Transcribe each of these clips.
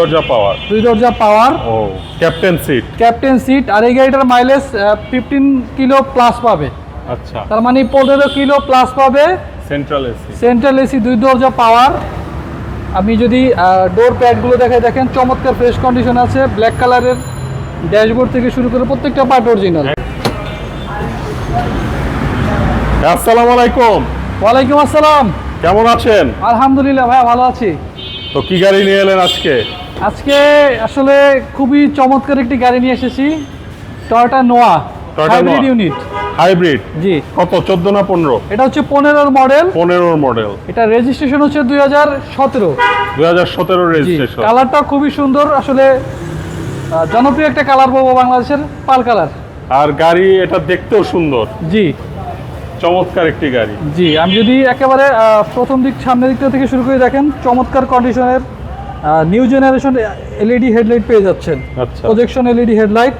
দরজা পাওয়ার। দুই দরজা পাওয়ার। ও ক্যাপ্টেন সিট ক্যাপ্টেন সিট আর এই গাড়িটার মাইলেজ ফিফটিন কিলো প্লাস পাবে। আচ্ছা। তার মানে পনেরো কিলো প্লাস পাবে। সেন্ট্রাল এসি সেন্ট্রাল এসি দুই দরজা পাওয়ার। আপনি যদি ডোর প্যাডগুলো দেখে দেখেন চমৎকার ফ্রেশ কন্ডিশন আছে ব্ল্যাক কালারের ড্যাশবোর্ড থেকে শুরু করে প্রত্যেকটা পার্ট অরিজিনাল আসসালামু আলাইকুম। ওয়ালাইকুম আসসালাম। কেমন আছেন? আলহামদুলিল্লাহ ভাই ভালো আছি। তো কি গাড়ি নিয়ে এলেন আজকে? আজকে আসলে খুবই চমৎকার একটি গাড়ি নিয়ে এসেছি। Toyota Noah hybrid unit hybrid G. কত? চোদ্দ না পনেরো? এটা হচ্ছে পনেরোর মডেল পনেরোর মডেল এটা রেজিস্ট্রেশন হচ্ছে দুই হাজার সতেরো। দুই হাজার সতেরো রেজিস্ট্রেশন কালারটা খুবই সুন্দর। আসলে জনপ্রিয় একটা কালার পাবো বাংলাদেশের পাল কালার আর গাড়ি এটা দেখতেও সুন্দর। জি। চমৎকার একটি গাড়ি। জি আমি যদি একেবারে প্রথম দিক সামনের দিকটা থেকে শুরু করে দেখেন চমৎকার কন্ডিশনের নিউ জেনারেশন এলইডি হেডলাইট পেয়ে যাচ্ছেন। প্রজেকশন এলইডি হেডলাইট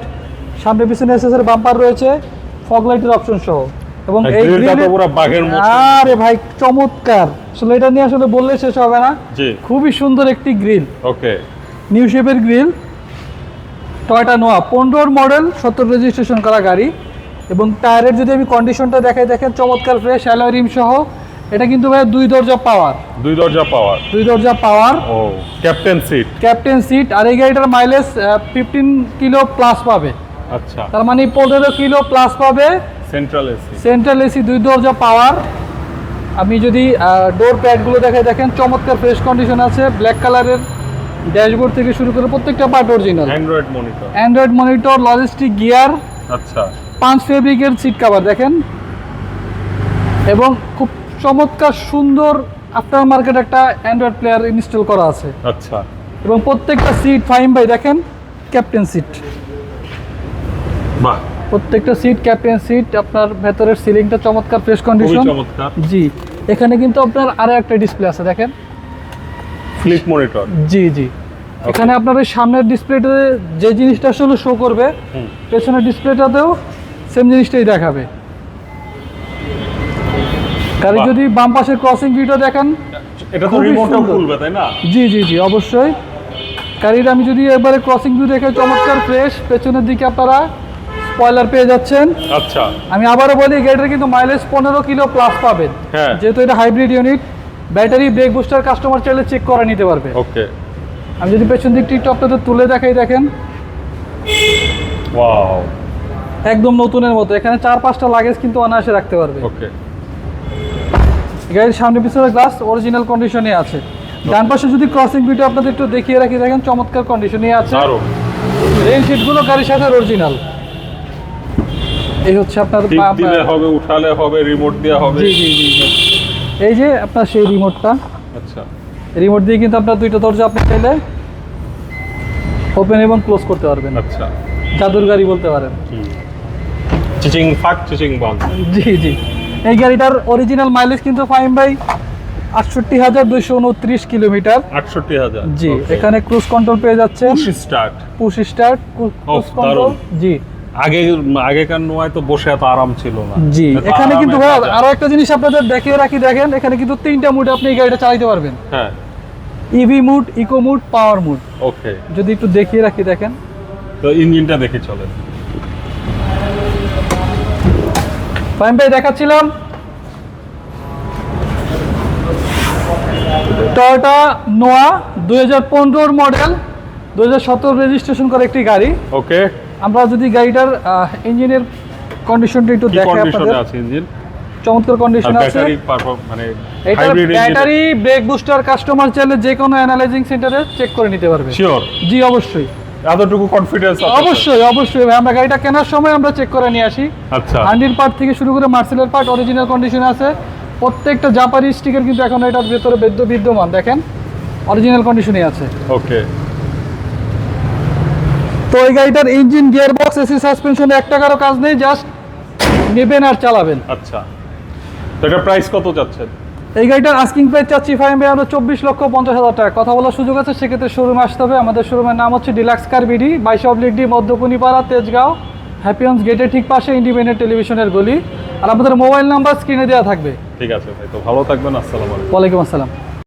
সামনে পিছনে এসএসের বাম্পার রয়েছে ফগ লাইটের অপশন সহ। এবং এই গ্রিলটা পুরো বাঘের মতো। আরে ভাই চমৎকার। আসলে এটা নিয়ে আসলে বললে শেষ হবে না। জি। খুবই সুন্দর একটি গ্রিল ওকে নিউ শেপের গ্রিল টয়টা নোয়া পনেরোর মডেল সত্তর রেজিস্ট্রেশন করা গাড়ি। এবং টায়ারের যদি আমি কন্ডিশনটা দেখাই দেখেন চমৎকার ফ্রেশ অ্যালয় রিম সহ। এটা কিন্তু ভাই দুই দরজা পাওয়ার। দুই দরজা পাওয়ার। দুই দরজা পাওয়ার। ও ক্যাপ্টেন সিট ক্যাপ্টেন সিট আর এই গাড়িটার মাইলেজ ফিফটিন কিলো প্লাস পাবে। আচ্ছা। তার মানে পনেরো কিলো প্লাস পাবে। সেন্ট্রাল এসি সেন্ট্রাল এসি দুই দরজা পাওয়ার। আমি যদি ডোর প্যাডগুলো দেখে দেখেন চমৎকার ফ্রেশ কন্ডিশন আছে ব্ল্যাক কালারের ড্যাশবোর্ড থেকে শুরু করে প্রত্যেকটা part original Android monitor Android monitor logistic gear আচ্ছা। পাঁচ ফেব্রিকের সিট কভার দেখেন। এবং খুব চমৎকার সুন্দর আফটার মার্কেট একটা অ্যান্ড্রয়েড প্লেয়ার ইনস্টল করা আছে। আচ্ছা। এবং প্রত্যেকটা সিট ফাইম বাই দেখেন ক্যাপ্টেন সিট বাহ। প্রত্যেকটা সিট ক্যাপ্টেন সিট আপনার ভেতরের সিলিংটা চমৎকার ফ্রেশ কন্ডিশন জি এখানে কিন্তু আপনার আরও একটা ডিসপ্লে আছে দেখেন। ফ্লিপ মনিটর জি জি। এখানে আপনার ওই সামনের ডিসপ্লেতে যে জিনিসটা আসলে শো করবে পেছনের ডিসপ্লেটাতেও সেম জিনিসটাই দেখাবে। গাড়ি যদি বাম পাশের ক্রসিং ভিউটা দেখেন এটা তো রিমোটও খুলবে তাই না? জি জি জি অবশ্যই। গাড়ির আমি যদি এবারে ক্রসিং ভিউ দেখে চমৎকার ফ্রেশ পেছনের দিকে আপনারা স্পয়লার পেয়ে যাচ্ছেন। আচ্ছা। আমি আবারও বলি গাড়িটার কিন্তু মাইলেজ পনেরো কিলো প্লাস পাবেন। হ্যাঁ। যেহেতু এটা hybrid unit battery brake booster customer চাইলে চেক করে নিতে পারবে। ওকে আমি যদি পেছন দিকটি একটু আপনাদের তুলে দেখাই দেখেন। ওয়াও একদম নতুনের মতো এখানে চার পাঁচটা লাগেজ কিন্তু অনায়াসে রাখতে পারবে। ওকে গাড়ির সামনে পিছনে গ্লাস অরিজিনাল কন্ডিশনে আছে। ডান পাশে যদি ক্রসিং ভিউটা আপনাদের একটু দেখিয়ে রাখি দেখেন চমৎকার কন্ডিশনে আছে। দারুণ। রেল সিটগুলো গাড়ির সাথে অরিজিনাল এই হচ্ছে আপনার দিলে হবে উঠালে হবে রিমোট দেওয়া হবে। জি জি জি। এই যে আপনার সেই রিমোটটা আচ্ছা। রিমোট দিয়ে কিন্তু আপনার দুইটা দরজা আপনি চাইলে ওপেন এবং ক্লোজ করতে পারবেন। আচ্ছা। জাদুর গাড়ি বলতে পারেন। চিচিং ফাক চিচিং বান জি জি। এই গাড়িটার অরিজিনাল মাইলেজ কিন্তু ফাইন বাই আটষট্টি হাজার দুইশো উনত্রিশ কিলোমিটার। আটষট্টি হাজার জি এখানে ক্রুজ কন্ট্রোল পেয়ে যাচ্ছে। Start push start cruise control জি। আগে আগেকার নোয়ায় তো বসে এত আরাম ছিল না। জি এখানে কিন্তু ভাই আরও একটা জিনিস আপনাদের দেখিয়ে রাখি দেখেন এখানে কিন্তু তিনটা মুড আপনি এই গাড়িটা চালাতে পারবেন। হ্যাঁ। EV mode eco mode power mode okay যদি একটু দেখিয়ে রাখি দেখেন। তো ইঞ্জিনটা দেখে চলে ফাইন ভাই দেখাচ্ছিলাম। টয়োটা নোয়া দুই হাজার পনেরোর মডেল দুই হাজার সতেরো রেজিস্ট্রেশন করা একটি গাড়ি। ওকে আমরা যদি গাড়িটার ইঞ্জিনের কন্ডিশনটা একটু কি দেখে আপনাদের। আছে ইঞ্জিন চমৎকার কন্ডিশন আছে। মানে এটা ব্যাটারি ব্রেক বুস্টার কাস্টমার চাইলে যে কোনো অ্যানালাইজিং সেন্টারে চেক করে নিতে পারবে। শিওর জি অবশ্যই। এতটুকু কনফিডেন্স অবশ্যই অবশ্যই আমরা গাড়িটা কেনার সময় আমরা চেক করে নিয়ে আসি। আচ্ছা। হান্ডির পার্ট থেকে শুরু করে মার্সেলের পার্ট অরিজিনাল কন্ডিশন আছে। প্রত্যেকটা জাপানি স্টিকার কিন্তু এখন এটার ভেতরে বেদ্য বিদ্যমান দেখেন? অরিজিনাল কন্ডিশনে আছে। ওকে তো এই গাড়িটার ইঞ্জিন গিয়ার বক্স এসি সাসপেনশনে এক টাকারও কাজ নেই জাস্ট নেবেন আর চালাবেন। আচ্ছা। তো এটা প্রাইস কত যাচ্ছেন এই গাড়িটার আস্কিং প্রাইস চাচ্ছি ফাইন ভাই আমরা চব্বিশ লক্ষ পঞ্চাশ হাজার টাকা। কথা বলার সুযোগ আছে সেক্ষেত্রে শোরুমে আসতে হবে। আমাদের শোরুমের নাম হচ্ছে ডিলাক্স কার বিডি বাইশ অবলিক ডি মধ্যপুনিপাড়া তেজগাঁও হ্যাপিয়ন্স গেটের ঠিক পাশে ইন্ডিপেন্ডেন্ট টেলিভিশনের গলি। আর আমাদের মোবাইল নাম্বার স্ক্রিনে দেওয়া থাকবে। ঠিক আছে ভাই তো ভালো থাকবেন আসসালাম আলাইকুম। ওয়ালাইকুম আসসালাম।